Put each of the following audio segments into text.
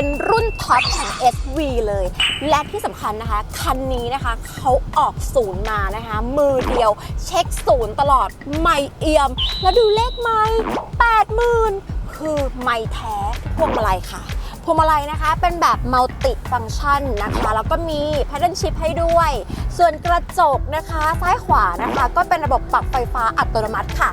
เป็นรุ่นท็อปของ SV เลย และที่สำคัญนะคะ คันนี้นะคะเขาออกศูนย์มานะคะ มือเดียวเช็คศูนย์ตลอดไม่เอี่ยม แล้วดูเลขไม่80,000คือไม่แท้พวงมาลัยค่ะพวงมาลัยนะคะเป็นแบบมัลติฟังชันนะคะ แล้วก็มี paddle shift ให้ด้วย ส่วนกระจกนะคะซ้ายขวานะคะ ก็เป็นระบบปรับไฟฟ้าอัตโนมัติค่ะ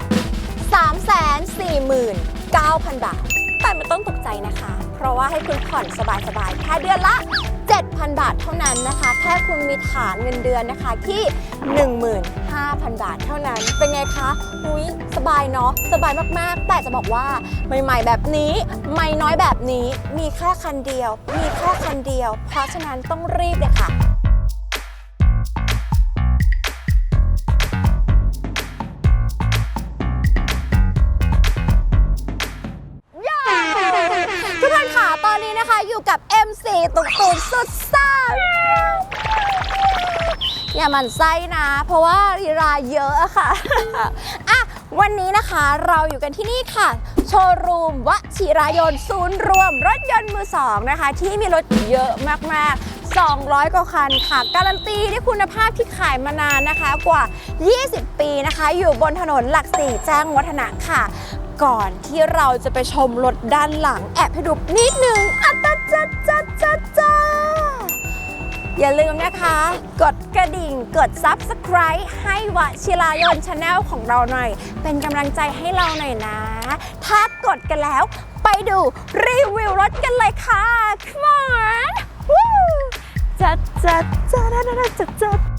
349,000 บาท แต่ไม่ต้องตกใจนะคะ ราะว่าให้คุณผ่อนสบายๆ แค่เดือนละ 7,000 บาทเท่านั้นนะคะ แค่คุณมีฐานเงินเดือนนะคะที่ 15,000 บาทเท่านั้น เป็นไงคะอุ้ยสบายเนาะ สบายมากๆ แต่จะบอกว่าใหม่ๆแบบนี้ ไม่น้อยแบบนี้ มีแค่คันเดียว มีแค่คันเดียว เพราะฉะนั้นต้องรีบเลยค่ะ อนนี้นะคะอยู่กับ MC ตุกตุกสุดซ่าอย่ามันไส้นะ เพราะว่าลีลาเยอะอะค่ะ อะ วันนี้นะคะเราอยู่กันที่นี่ค่ะ โชว์รูมวชิรายนต์ศูนย์รวมรถยนต์มือสองนะคะ ที่มีรถเยอะมากๆ 200 กว่าคันค่ะ การันตีด้วยคุณภาพที่ขายมานานนะคะกว่า 20 ปีนะคะ อยู่บนถนนหลักสี่แจ้งวัฒนะค่ะ ก่อนที่เราจะไปชมรถด้านหลังแอบให้ดูนิดนึงอัตจัดจัดจัดจ้าอย่าลืมนะคะ กดกระดิ่งกด Subscribe ให้วชิรายนชาแนลของเราหน่อย เป็นกำลังใจให้เราหน่อยนะ ถ้ากดกันแล้ว ไปดูรีวิวรถกันเลยค่ะ Come on วู้ จัดจัดจัดจัดจัดจัด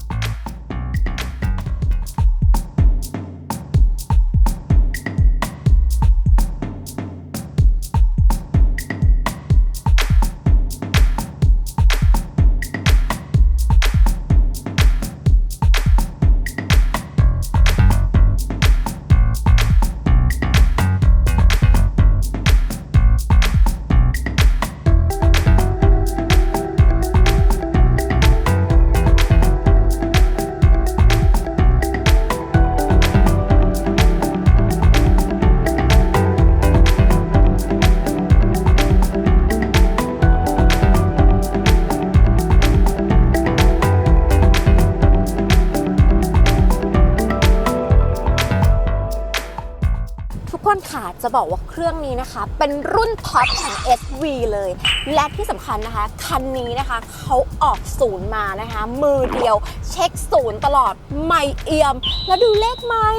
ค่ะ จะบอกว่าเครื่องนี้นะคะ เป็นรุ่นท็อปของ SV เลย และที่สำคัญนะคะ คันนี้นะคะเขาออกศูนย์มานะคะ มือเดียว เช็คศูนย์ตลอดไม่เอี่ยม แล้วดูเลขไม่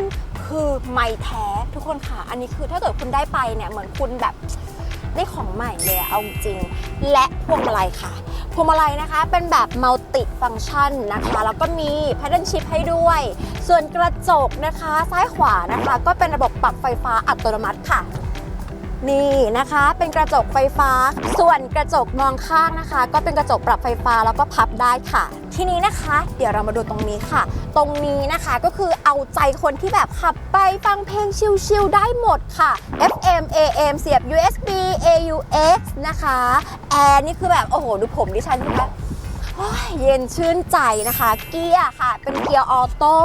80,000คือไม่แท้ทุกคนค่ะ อันนี้คือถ้าเกิดคุณได้ไปเนี่ยเหมือนคุณแบบได้ของใหม่เลยเอาจริง และพวงมาลัยค่ะ พวงมาลัยนะคะ เป็นแบบมัลติฟังชันนะคะแล้วก็มีแพดเดิลชิพให้ด้วย ส่วนกระจกนะคะ ซ้ายขวานะคะ ก็เป็นระบบปรับไฟฟ้าอัตโนมัติค่ะ นี่นะคะเป็นกระจกไฟฟ้า ส่วนกระจกมองข้างนะคะ ก็เป็นกระจกปรับไฟฟ้าแล้วก็พับได้ค่ะ ทีนี้นะคะ เดี๋ยวเรามาดูตรงนี้ค่ะ ตรงนี้นะคะก็คือเอาใจคนที่แบบขับไปฟังเพลงชิลๆได้หมดค่ะ FM AM เสียบ USB AUX นะคะแอร์นี่คือแบบโอ้โหดูผมดิฉันนะคะ เย็นชื่นใจนะคะ เกียร์ค่ะ เป็นเกียร์ออโต้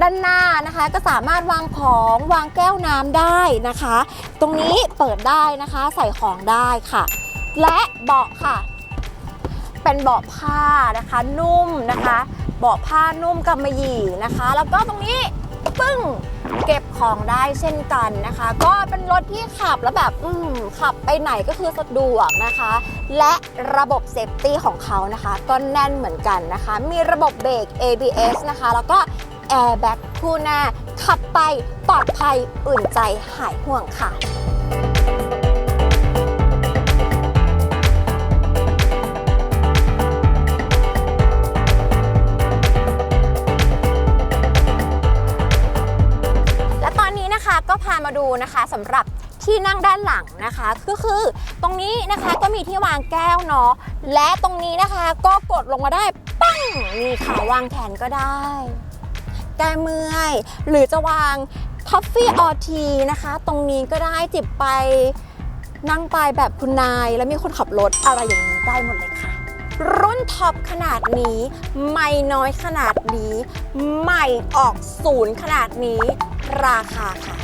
ด้านหน้านะคะ ก็สามารถวางของวางแก้วน้ำได้นะคะ ตรงนี้เปิดได้นะคะ ใส่ของได้ค่ะ และเบาะค่ะ เป็นเบาะผ้านะคะ นุ่มนะคะ เบาะผ้านุ่มกำมะหยี่นะคะ แล้วก็ตรงนี้ปึ้ง เก็บของได้เช่นกันนะคะ ก็เป็นรถที่ขับแล้วแบบอืมขับไปไหนก็คือสะดวกนะคะ และระบบเซฟตี้ของเขานะคะ ก็แน่นเหมือนกันนะคะ มีระบบเบรก ABS นะคะ แล้วก็แอร์แบ็กคู่หน้าขับไปปลอดภัยอุ่นใจหายห่วงค่ะและ นะคะสำหรับที่นั่งด้านหลังนะคะก็คือตรงนี้นะคะก็มีที่วางแก้วเนาะและตรงนี้นะคะก็กดลงมาได้ปั้งนี่ค่ะวางแขนก็ได้ แก้เมื่อยหรือจะวางท็อฟฟี่ออทีนะคะ ตรงนี้ก็ได้จิบไปนั่งไปแบบคุณนาย แล้วมีคนขับรถอะไรอย่างนี้ได้หมดเลยค่ะ รุ่นท็อปขนาดนี้ไม่น้อยขนาดนี้ ใหม่ออกศูนย์ขนาดนี้ ราคาค่ะ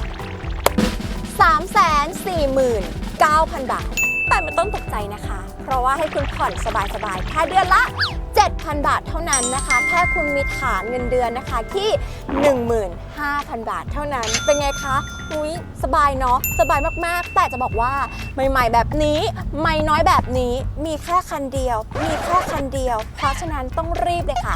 349,000 บาท แต่ไม่ต้องตกใจนะคะ เพราะว่าให้คุณผ่อนสบายๆ แค่เดือนละ 7,000 บาทเท่านั้นนะคะ แค่คุณมีฐานเงินเดือนนะคะที่ 15,000 บาทเท่านั้น เป็นไงคะ อุ้ยสบายเนาะสบายมากๆ แต่จะบอกว่าใหม่ๆแบบนี้ไม่น้อยแบบนี้มีแค่คันเดียว มีแค่คันเดียว เพราะฉะนั้นต้องรีบเลยค่ะ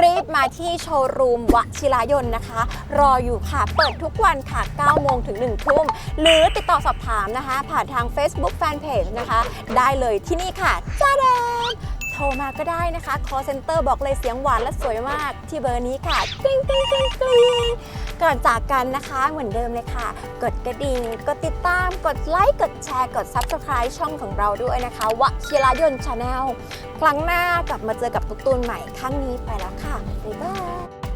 รีบมาที่โชว์รูมวชิรายนนะคะ รออยู่ค่ะ เปิดทุกวันค่ะ 9 โมงถึง 1 ทุ่ม หรือติดต่อสอบถามนะคะ ผ่านทาง Facebook Fanpage นะคะ ได้เลยที่นี่ค่ะจ้าแดงโทรมาก็ได้นะคะ call center บอกเลยเสียงหวานและสวยมากที่เบอร์นี้ค่ะกริ๊งกริ๊งกริ๊งกริ๊ง ก่อนจากกันนะคะเหมือนเดิมเลยค่ะ กดกระดิ่ง กดติดตาม กดไลค์ กดแชร์ กด Subscribe ช่องของเราด้วยนะคะวชิรายนชาแนลครั้งหน้ากลับมาเจอกับตุ๊กตูนใหม่ครั้งนี้ไปแล้วค่ะบ๊ายบาย